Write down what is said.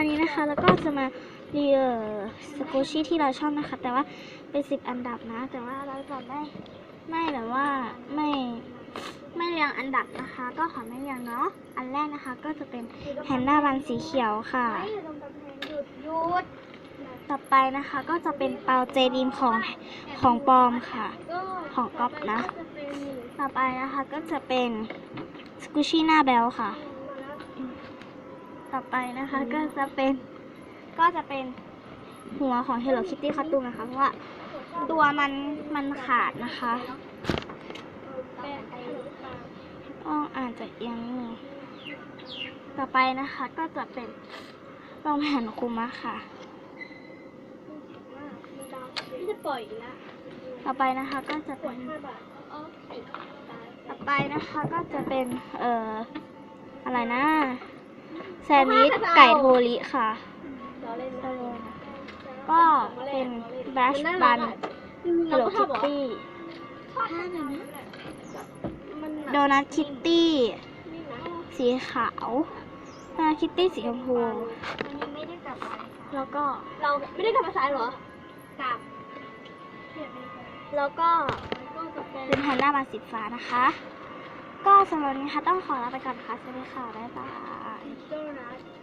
วันนี้นะคะ แล้วก็จะมารีวิวสกูชี่ที่เราชอบนะคะ แต่ว่าเป็นสิบอันดับนะ แต่ว่าเราจะไม่ไม่แบบว่าไม่ไม่เรียงอันดับนะคะ ก็ขอไม่เรียงเนาะอันแรกนะคะ ก็จะเป็นแพนด้าบันสีเขียวค่ะหยุดหยุดต่อไปนะคะก็จะเป็นเปาเจดีมของของปอมค่ะ ของก๊อฟนะ ต่อไปนะคะก็จะเป็นสกูชี่หน้าแบลค่ะ ต่อไปนะคะก็จะเป็นก็จะเป็นหัวของ Hello Kitty คัตตุงนะคะเพราะว่าตัวมันมันขาดนะคะต้องอ่านจากเอียงนี่ต่อไปนะคะก็จะเป็นรองแผ่นคุมะค่ะไม่จะปล่อยอีกแล้วต่อไปนะคะก็จะเป็นห้าบาทอ๋อติดตายต่อไปนะคะก็จะเป็นเอ่ออะไรนะ แซนด์วิชไก่โทริค่ะเราเล่นก็เลยก็เป็นบลัชบันเรา Hello ก็ชอบบอก Kitty มันโดนัทคิตตี้นี่นะสีขาวโดนัทคิตตี้สีชมพูมันยังไม่ได้กลับมาแล้วก็เราไม่ได้กลับมาซ้ายเหรอกลับ แล้วก็ก็จะเป็นเป็นแพนด้าบานสีฟ้านะคะ ก็สำหรับวันนี้ค่ะต้องขอลาไปก่อนค่ะสวัสดีค่ะบ๊ายบาย โดนัท